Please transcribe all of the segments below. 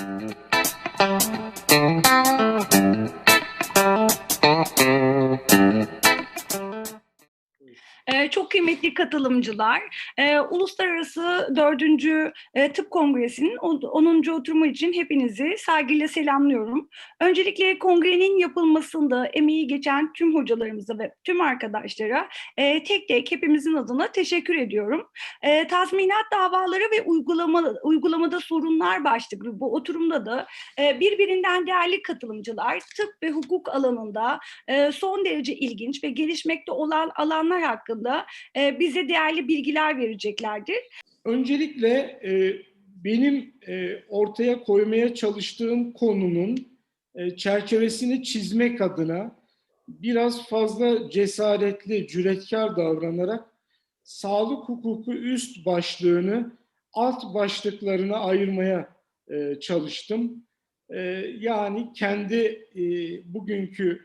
Mm-hmm. Kıymetli katılımcılar, e, Uluslararası 4. E, Tıp Kongresi'nin 10. oturumu için hepinizi saygıyla selamlıyorum. Öncelikle kongrenin yapılmasında emeği geçen tüm hocalarımıza ve tüm arkadaşlara e, tek tek hepimizin adına teşekkür ediyorum. E, tazminat davaları ve uygulama, uygulamada sorunlar başlıklı bu oturumda da e, birbirinden değerli katılımcılar tıp ve hukuk alanında e, son derece ilginç ve gelişmekte olan alanlar hakkında e, bize değerli bilgiler vereceklerdir. Öncelikle e, benim e, ortaya koymaya çalıştığım konunun e, çerçevesini çizmek adına biraz fazla cesaretli, cüretkar davranarak sağlık hukuku üst başlığını alt başlıklarına ayırmaya çalıştım. Yani kendi bugünkü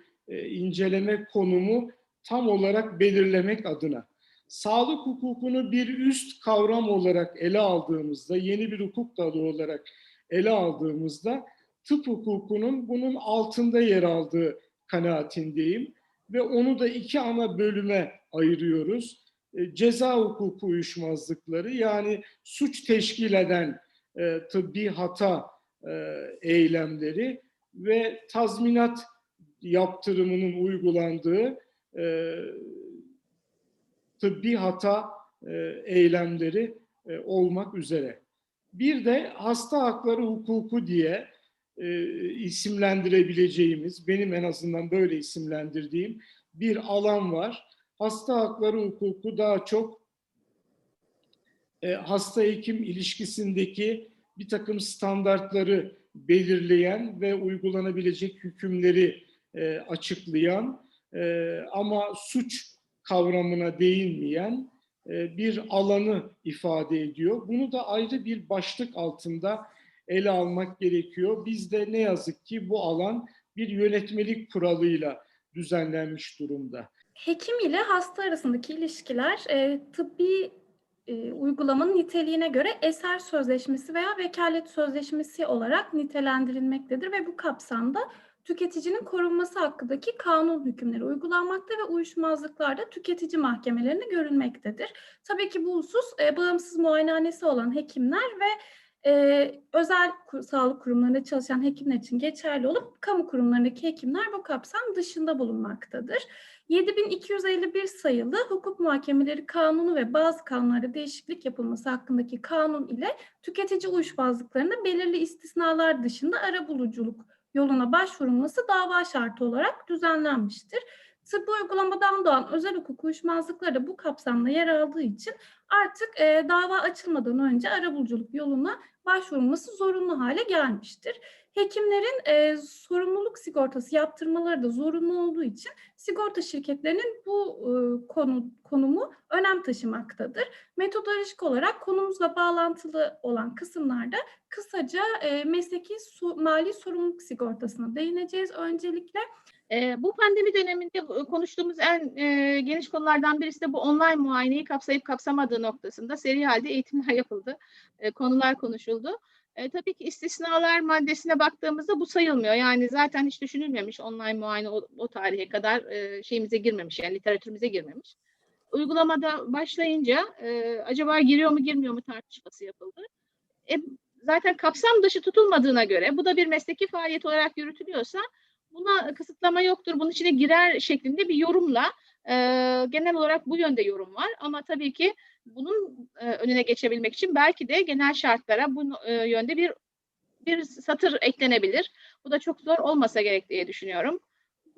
inceleme konumu tam olarak belirlemek adına. Sağlık hukukunu bir üst kavram olarak ele aldığımızda, yeni bir hukuk dalı olarak ele aldığımızda tıp hukukunun bunun altında yer aldığı kanaatindeyim ve onu da iki ana bölüme ayırıyoruz. E, ceza hukuku uyuşmazlıkları yani suç teşkil eden e, tıbbi hata e, eylemleri ve tazminat yaptırımının uygulandığı e, tıbbi hata e, eylemleri e, olmak üzere. Bir de hasta hakları hukuku diye e, isimlendirebileceğimiz, benim en azından böyle isimlendirdiğim bir alan var. Hasta hakları hukuku daha çok e, hasta-hekim ilişkisindeki bir takım standartları belirleyen ve uygulanabilecek hükümleri e, açıklayan e, ama suç kavramına değinmeyen e, bir alanı ifade ediyor. Bunu da ayrı bir başlık altında ele almak gerekiyor. Bizde ne yazık ki bu alan bir yönetmelik kuralıyla düzenlenmiş durumda. Hekim ile hasta arasındaki ilişkiler e, tıbbi e, uygulamanın niteliğine göre eser sözleşmesi veya vekalet sözleşmesi olarak nitelendirilmektedir ve bu kapsamda tüketicinin korunması hakkındaki kanun hükümleri uygulanmakta ve uyuşmazlıklarda tüketici mahkemelerinde görülmektedir. Tabii ki bu husus e, bağımsız muayenehanesi olan hekimler ve e, özel sağlık kurumlarında çalışan hekimler için geçerli olup kamu kurumlarındaki hekimler bu kapsam dışında bulunmaktadır. 7251 sayılı hukuk muhakemeleri kanunu ve bazı kanunlarda değişiklik yapılması hakkındaki kanun ile tüketici uyuşmazlıklarında belirli istisnalar dışında arabuluculuk yoluna başvurulması dava şartı olarak düzenlenmiştir. Tıbbi uygulamadan doğan özel hukuk uyuşmazlıkları da bu kapsamda yer aldığı için artık e, dava açılmadan önce arabuluculuk yoluna başvurulması zorunlu hale gelmiştir. Hekimlerin e, sorumluluk sigortası yaptırmaları da zorunlu olduğu için sigorta şirketlerinin bu e, konu konumu önem taşımaktadır. Metodolojik olarak konumuzla bağlantılı olan kısımlarda kısaca e, mesleki su- mali sorumluluk sigortasına değineceğiz öncelikle. E, bu pandemi döneminde e, konuştuğumuz en e, geniş konulardan birisi de bu online muayeneyi kapsayıp kapsamadığı noktasında seri halde eğitimler yapıldı, e, konular konuşuldu. E, tabii ki istisnalar maddesine baktığımızda bu sayılmıyor. Yani zaten hiç düşünülmemiş online muayene o, o tarihe kadar e, şeyimize girmemiş, yani literatürümüze girmemiş. Uygulamada başlayınca e, acaba giriyor mu girmiyor mu tartışması yapıldı. E, zaten kapsam dışı tutulmadığına göre bu da bir mesleki faaliyet olarak yürütülüyorsa buna kısıtlama yoktur, bunun içine girer şeklinde bir yorumla e, genel olarak bu yönde yorum var. Ama tabii ki bunun e, önüne geçebilmek için belki de genel şartlara bu e, yönde bir bir satır eklenebilir. Bu da çok zor olmasa gerek diye düşünüyorum.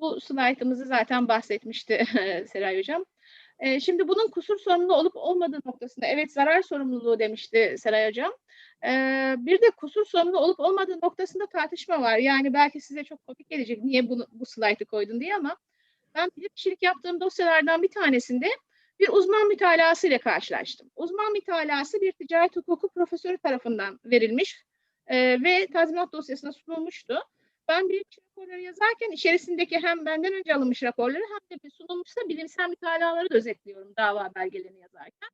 Bu slaytımızı zaten bahsetmişti Seray Hocam. E, şimdi bunun kusur sorumluluğu olup olmadığı noktasında evet zarar sorumluluğu demişti Seray Hocam. E, bir de kusur sorumluluğu olup olmadığı noktasında tartışma var. Yani belki size çok komik gelecek niye bunu, bu slaytı koydun diye ama ben bilim kişilik yaptığım dosyalardan bir tanesinde bir uzman mütalası ile karşılaştım. Uzman mütalası bir ticaret hukuku profesörü tarafından verilmiş e, ve tazminat dosyasına sunulmuştu. Ben bilim kişi raporları yazarken içerisindeki hem benden önce alınmış raporları hem de bir sunulmuşsa bilimsel mütalaları da özetliyorum dava belgelerini yazarken.